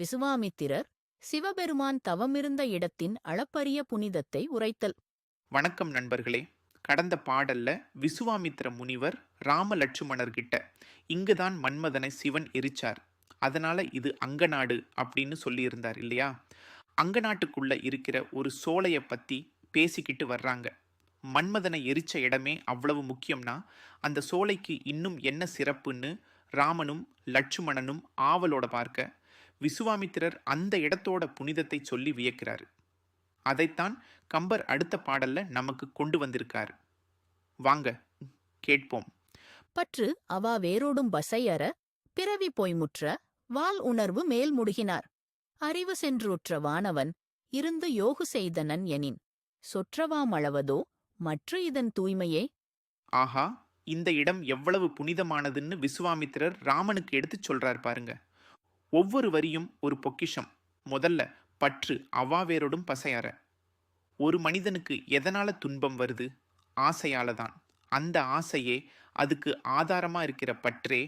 விசுவாமித்திரர் சிவபெருமான் தவமிருந்த இடத்தின் அளப்பரிய புனிதத்தை உரைத்தல். வணக்கம் நண்பர்களே. கடந்த பாடல்ல விசுவாமித்திர முனிவர் ராம லட்சுமணர்கிட்ட இங்குதான் மன்மதனை சிவன் எரிச்சார். அதனால இது அங்கநாடு அப்படின்னு சொல்லியிருந்தார் இல்லையா? அங்கநாட்டுக்குள்ள இருக்கிற ஒரு சோலையை பத்தி பேசிக்கிட்டு வர்றாங்க. மன்மதனை எரிச்ச இடமே அவ்வளவு முக்கியம்னா அந்த சோலைக்கு இன்னும் என்ன சிறப்புன்னு ராமனும் லட்சுமணனும் ஆவலோட பார்க்க விசுவாமித்திரர் அந்த இடத்தோட புனிதத்தை சொல்லி வியக்கிறாரு. அதைத்தான் கம்பர் அடுத்த பாடல்ல நமக்கு கொண்டு வந்திருக்காரு. வாங்க கேட்போம். பற்று அவா வேரோடும் பசையற பிறவி பொய்முற்ற வால் உணர்வு மேல் முடுகினார். அறிவு சென்றுற்ற வானவன் இருந்து யோகு செய்தனன் எனின் சொற்றவாமளவதோ மற்ற இதன் தூய்மையே? ஆஹா இந்த இடம் எவ்வளவு புனிதமானதுன்னு விசுவாமித்திரர் ராமனுக்கு எடுத்துச் சொல்றார் பாருங்க. ஒவ்வொரு வரியும் ஒரு பொக்கிஷம். முதல்ல பற்று அவாவேரோடும் பசையார. ஒரு மனிதனுக்கு எதனால் துன்பம் வருது? ஆசையால தான் அந்த ஆசையே அதுக்கு ஆதாரமாக இருக்கிற பற்றே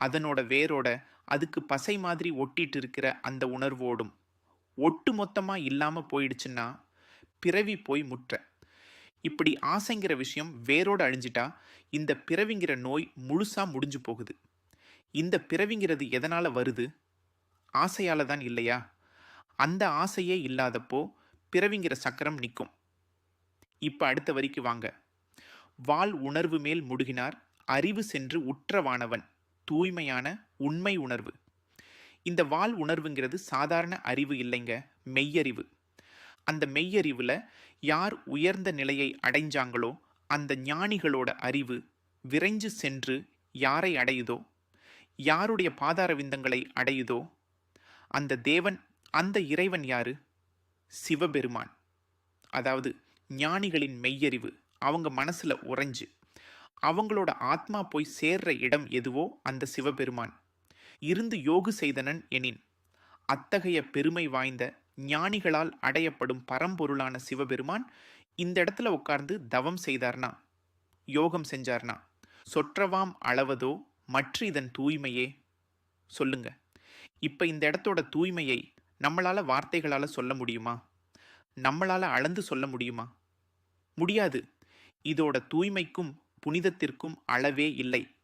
அதனோட வேரோட அதுக்கு பசை மாதிரி ஒட்டிட்டு இருக்கிற அந்த உணர்வோடும். ஒட்டு மொத்தமாக இல்லாமல் போயிடுச்சுன்னா பிறவி போய் முற்ற. இப்படி ஆசைங்கிற விஷயம் வேரோடு அழிஞ்சிட்டா இந்த பிறவிங்கிற நோய் முழுசாக முடிஞ்சு போகுது. இந்த பிறவிங்கிறது எதனால் வருது? ஆசையால் தான் இல்லையா? அந்த ஆசையே இல்லாதப்போ பிறவிங்கிற சக்கரம் நிற்கும் இப்போ அடுத்த வரிக்கு வாங்க. வாள் உணர்வு மேல் முடுகினார் அறிவு சென்று உற்றவானவன் தூய்மையான உண்மை உணர்வு. இந்த வாள் உணர்வுங்கிறது சாதாரண அறிவு இல்லைங்க மெய்யறிவு. அந்த மெய்யறிவில் யார் உயர்ந்த நிலையை அடைஞ்சாங்களோ அந்த ஞானிகளோட அறிவு விரைஞ்சு சென்று யாரை அடையுதோ யாருடைய பாதார விந்தங்களை அடையுதோ அந்த தேவன் அந்த இறைவன் யாரு? சிவபெருமான். அதாவது ஞானிகளின் மெய்யறிவு அவங்க மனசில் உறைஞ்சு அவங்களோட ஆத்மா போய் சேர்ற இடம் எதுவோ அந்த சிவபெருமான். இருந்து யோகு செய்தனன் எனின் அத்தகைய பெருமை வாய்ந்த ஞானிகளால் அடையப்படும் பரம்பொருளான சிவபெருமான் இந்த இடத்துல உட்கார்ந்து தவம் செய்தார்னா யோகம் செஞ்சார்னா சொற்றவாம் அளவதோ மற்ற இதன் தூய்மையே? சொல்லுங்கள் இப்போ இந்த இடத்தோட தூய்மையை நம்மளால் வார்த்தைகளால் சொல்ல முடியுமா? நம்மளால அளந்து சொல்ல முடியுமா? முடியாது. இதோட தூய்மைக்கும் புனிதத்திற்கும் அளவே இல்லை.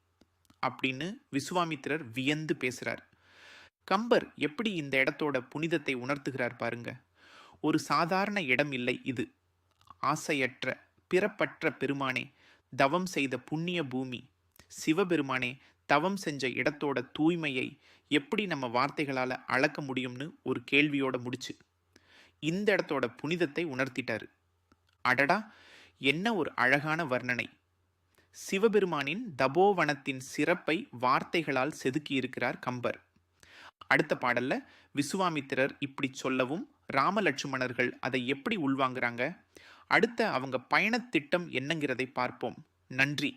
அப்படின்னு விசுவாமித்திரர் வியந்து பேசுகிறார் கம்பர் எப்படி இந்த இடத்தோட புனிதத்தை உணர்த்துகிறார் பாருங்க. ஒரு சாதாரண இடம் இல்லை இது. ஆசையற்ற பிறப்பற்ற பெருமானே தவம் செய்த புண்ணிய பூமி. சிவபெருமானே தவம் செஞ்ச இடத்தோட தூய்மையை எப்படி நம்ம வார்த்தைகளால் அளக்க முடியும்னு ஒரு கேள்வியோட முடிச்சு இந்த இடத்தோட புனிதத்தை உணர்த்திட்டாரு. அடடா! என்ன ஒரு அழகான வர்ணனை. சிவபெருமானின் தபோவனத்தின் சிறப்பை வார்த்தைகளால் செதுக்கியிருக்கிறார் கம்பர். அடுத்த பாடல்ல விசுவாமித்திரர் இப்படி சொல்லவும் ராமலட்சுமணர்கள் அதை எப்படி உள்வாங்குறாங்க? அடுத்த அவங்க பயணத்திட்டம் என்னங்கிறதை பார்ப்போம். நன்றி!